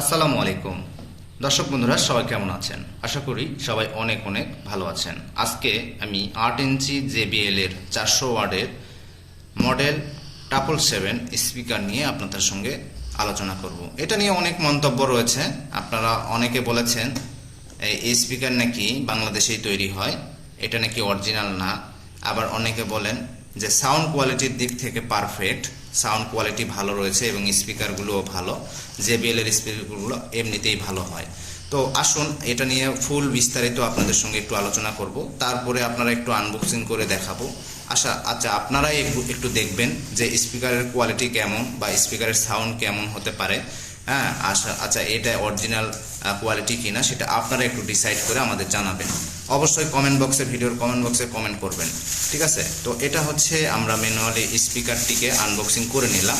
আসসালামু আলাইকুম। দর্শক বন্ধুরা, সবাই কেমন আছেন? আশা করি সবাই অনেক অনেক ভালো আছেন। আজকে আমি আট ইঞ্চি জেবিএল এর চারশো ওয়ার্ডের মডেল টাপল সেভেন স্পিকার নিয়ে আপনাদের সঙ্গে আলোচনা করব। এটা নিয়ে অনেক মন্তব্য রয়েছে। আপনারা অনেকে বলেছেন, এই স্পিকার নাকি বাংলাদেশেই তৈরি হয়। এটা নাকি অরিজিনাল না। আবার অনেকে বলেন যে, সাউন্ড কোয়ালিটির দিক থেকে পারফেক্ট। সাউন্ড কোয়ালিটি ভালো রয়েছে এবং স্পিকারগুলোও ভালো জেবিএলের স্পিকারগুলো এমনিতেই ভালো হয়। তো আসুন, এটা নিয়ে ফুল বিস্তারিত আপনাদের সঙ্গে একটু আলোচনা করব। তারপরে আপনারা একটু আনবক্সিং করে দেখাবো। আশা আচ্ছা আপনারাই একটু- একটু দেখবেন যে স্পিকারের কোয়ালিটি কেমন বা স্পিকারের সাউন্ড কেমন হতে পারে। হ্যাঁ আচ্ছা আচ্ছা এটা অরিজিনাল কোয়ালিটি কিনা সেটা আপনারা একটু ডিসাইড করে আমাদের জানাবেন। অবশ্যই কমেন্ট বক্সে ভিডিওর কমেন্ট বক্সে কমেন্ট করবেন, ঠিক আছে? তো এটা হচ্ছে আমরা ম্যানুয়ালি স্পিকারটিকে আনবক্সিং করে নিলাম।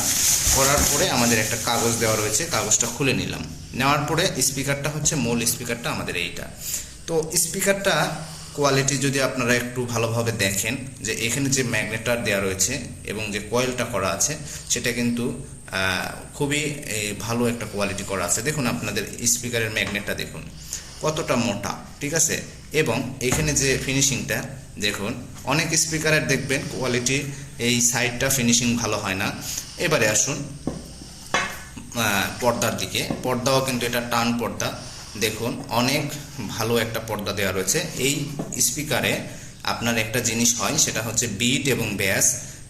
করার পরে আমাদের একটা কাগজ দেওয়া রয়েছে, কাগজটা খুলে নিলাম। নেওয়ার পরে স্পিকারটা হচ্ছে মূল স্পিকারটা আমাদের এইটা। তো স্পিকারটা কোয়ালিটি যদি আপনারা একটু ভালোভাবে দেখেন, যে এখানে যে ম্যাগনেটার দেওয়া রয়েছে এবং যে কয়েলটা করা আছে, সেটা কিন্তু খুবই ভালো একটা কোয়ালিটি করা আছে। দেখুন, আপনাদের স্পিকারের ম্যাগনেটটা দেখুন, কতটা মোটা, ঠিক আছে? এবং এখানে যে ফিনিশিংটা দেখুন, অনেক স্পিকারের দেখবেন কোয়ালিটি এই সাইডটা ফিনিশিং ভালো হয় না। এবারে আসুন পর্দার দিকে। পর্দাও কিন্তু এটা টান পর্দা। দেখুন, অনেক ভালো একটা পর্দা দেওয়া রয়েছে। এই স্পিকারে আপনার একটা জিনিস হয়, সেটা হচ্ছে বিট এবং ব্যাস।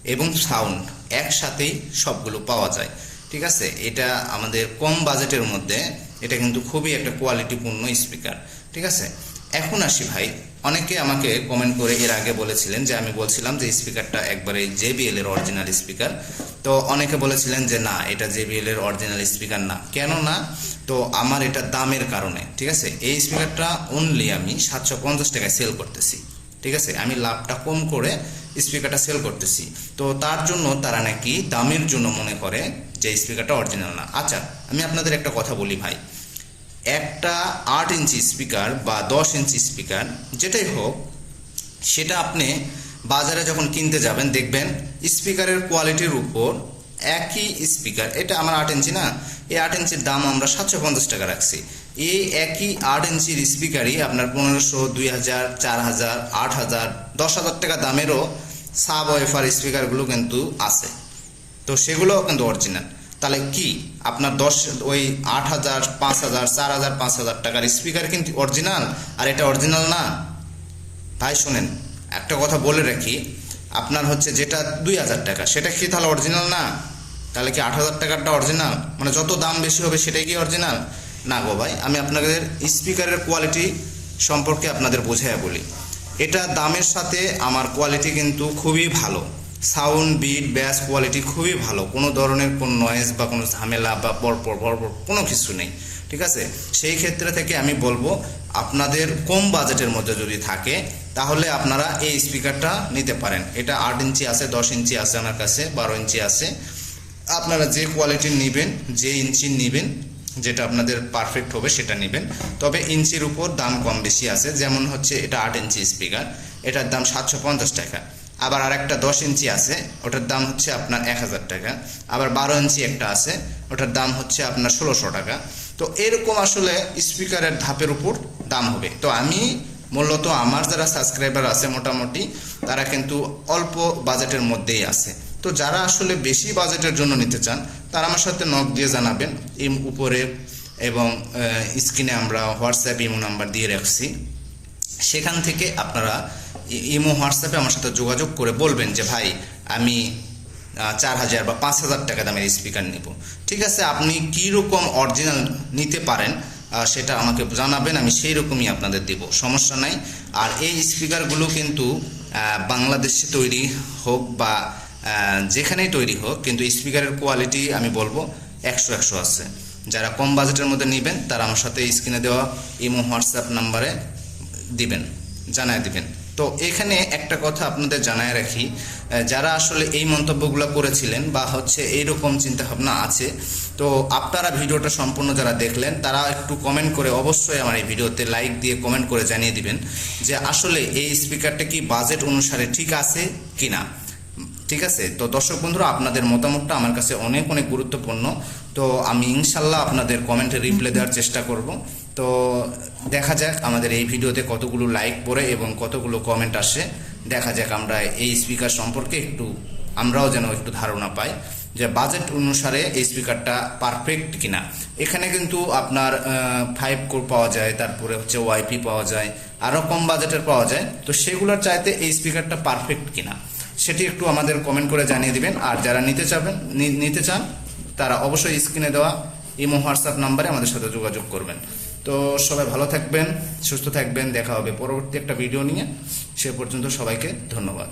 এবং সাউন্ড একসাথেই সবগুলো পাওয়া যায়। ঠিক আছে? এটা আমাদের কম বাজেটের মধ্যে, এটা কিন্তু খুবই একটা কোয়ালিটিপূর্ণ স্পিকার ঠিক আছে? এখন আসি ভাই। অনেকে আমাকে কমেন্ট করে এর আগে বলেছিলেন যে, আমি বলছিলাম যে স্পিকারটা একবারে জেবিএল এর অরিজিনাল স্পিকার তো অনেকে বলেছিলেন যে, না, এটা জেবিএল এর অরিজিনাল স্পিকার না। কেন না? তো আমার এটা দামের কারণে। ঠিক আছে? এই স্পিকারটা অনলি আমি সাতশো পঞ্চাশ টাকায় সেল করতেছি। ঠিক আছে? আমি লাভটা কম করে স্পিকারটা সেল করতেছি। তো তার জন্য তারা নাকি দামের জন্য মনে করে যে স্পিকারটা অরিজিনাল না। আচ্ছা আমি আপনাদের একটা কথা বলি ভাই। একটা আট ইঞ্চি স্পিকার বা দশ ইঞ্চি স্পিকার যেটাই হোক, সেটা আপনি বাজারে যখন কিনতে যাবেন, দেখবেন স্পিকারের কোয়ালিটির উপর একই স্পিকার এটা আমার আট ইঞ্চি না, এই আট ইঞ্চির দাম আমরা সাতশো পঞ্চাশ টাকা রাখছি। এই একই আট ইঞ্চির স্পিকারই আপনার পনেরোশো, দুই হাজার, চার হাজার, আট হাজার, দশ হাজার টাকা দামেরও সাব ওয়েফার স্পিকারগুলো কিন্তু আছে। তো সেগুলোও কিন্তু অরিজিনাল তাহলে কি? আপনার দশ, ওই আট হাজার, পাঁচ হাজার, চার হাজার, পাঁচ হাজার টাকার স্পিকার কিন্তু অরিজিনাল আর এটা অরিজিনাল না? ভাই শোনেন, একটা কথা বলে রাখি, আপনার হচ্ছে যেটা দুই হাজার টাকা, সেটা কি তাহলে অরিজিনাল না? তাহলে কি আট হাজার টাকারটা অরিজিনাল মানে যত দাম বেশি হবে সেটাই কি অরিজিনাল না গো ভাই, আমি আপনাদের স্পিকারের কোয়ালিটি সম্পর্কে আপনাদের বোঝাইয়া বলি। এটা দামের সাথে আমার কোয়ালিটি কিন্তু খুবই ভালো। সাউন্ড বিট ব্যাস কোয়ালিটি খুবই ভালো। কোনো ধরনের কোনো নয়েজ বা কোনো ঝামেলা বা পরপর পরপর কোনো কিছু নেই। ঠিক আছে? সেই ক্ষেত্রে থেকে আমি বলব, আপনাদের কম বাজেটের মধ্যে যদি থাকে, তাহলে আপনারা এই স্পিকারটা নিতে পারেন। এটা আট ইঞ্চি আছে, দশ ইঞ্চি আছে আমার কাছে, বারো ইঞ্চি আছে। আপনারা যে কোয়ালিটির নেবেন, যে ইঞ্চির নেবেন যেটা আপনাদের পারফেক্ট হবে সেটা নেবেন। তবে ইঞ্চির উপর দাম কম বেশি আছে। যেমন হচ্ছে এটা আট ইঞ্চি স্পিকার এটার দাম সাতশো পঞ্চাশ টাকা। আবার আরেকটা দশ ইঞ্চি আছে, ওটার দাম হচ্ছে আপনার এক হাজার টাকা। আবার বারো ইঞ্চি একটা আছে, ওটার দাম হচ্ছে আপনার ষোলোশো টাকা। তো এরকম আসলে স্পিকারের ধাপের উপর দাম হবে। তো আমি মূলত আমার যারা সাবস্ক্রাইবার আছে মোটামুটি, তারা কিন্তু অল্প বাজেটের মধ্যেই আছে। তো যারা আসলে বেশি বাজেটের জন্য নিতে চান, তারা আমার সাথে নক দিয়ে জানাবেন। এই উপরে এবং স্ক্রিনে আমরা হোয়াটসঅ্যাপ ইমো নাম্বার দিয়ে রাখছি। সেখান থেকে আপনারা ইমো, হোয়াটসঅ্যাপে আমার সাথে যোগাযোগ করে বলবেন যে, ভাই, আমি চার হাজার বা পাঁচ হাজার টাকা দামের স্পিকার নেব। ঠিক আছে? আপনি কী রকম অরিজিনাল নিতে পারেন সেটা আমাকে জানাবেন, আমি সেই রকমই আপনাদের দেব। সমস্যা নাই। আর এই স্পিকারগুলো কিন্তু বাংলাদেশে তৈরি হোক বা যেখানেই তৈরি হোক, কিন্তু স্পিকারের কোয়ালিটি আমি বলব একশো একশো আছে। যারা কম বাজেটের মধ্যে নেবেন, তারা আমার সাথে স্ক্রিনে দেওয়া ইমো, হোয়াটসঅ্যাপ নাম্বারে দিবেন, জানায় দিবেন। তো এখানে একটা কথা আপনাদের জানায় রাখি যারা আসলে এই মন্তব্যগুলো করেছিলেন বা হচ্ছে এইরকম চিন্তাভাবনা আছে, তো আপনারা ভিডিওটা সম্পূর্ণ যারা দেখলেন, তারা একটু কমেন্ট করে অবশ্যই আমার এই ভিডিওতে লাইক দিয়ে কমেন্ট করে জানিয়ে দিবেন যে আসলে এই স্পিকারটা কি বাজেট অনুসারে ঠিক আছে কি না ঠিক আছে? তো দর্শক বন্ধুরা, আপনাদের মতামতটা আমার কাছে অনেক অনেক গুরুত্বপূর্ণ। তো আমি ইনশাল্লাহ আপনাদের কমেন্টে রিপ্লাই দেওয়ার চেষ্টা করব। তো দেখা যাক আমাদের এই ভিডিওতে কতগুলো লাইক পড়ে এবং কতগুলো কমেন্ট আসে। দেখা যাক আমরা এই স্পিকার সম্পর্কে একটু, আমরাও যেন একটু ধারণা পাই যে বাজেট অনুসারে এই স্পিকারটা পারফেক্ট কিনা। এখানে কিন্তু আপনার ফাইভ কোর পাওয়া যায়, তারপরে হচ্ছে ওয়াইপি পাওয়া যায় আরও কম বাজেটের পাওয়া যায়। তো সেগুলোর চাইতে এই স্পিকারটা পারফেক্ট কিনা। সেটি একটু আমাদের কমেন্ট করে জানিয়ে দিবেন। আর যারা নিতে চাবেন নিতে চান, তারা অবশ্যই স্ক্রিনে দেওয়া ইমো হোয়াটসঅ্যাপ নাম্বারে আমাদের সাথে যোগাযোগ করবেন। তো সবাই ভালো থাকবেন, সুস্থ থাকবেন। দেখা হবে পরবর্তী একটা ভিডিও নিয়ে। সে পর্যন্ত সবাইকে ধন্যবাদ।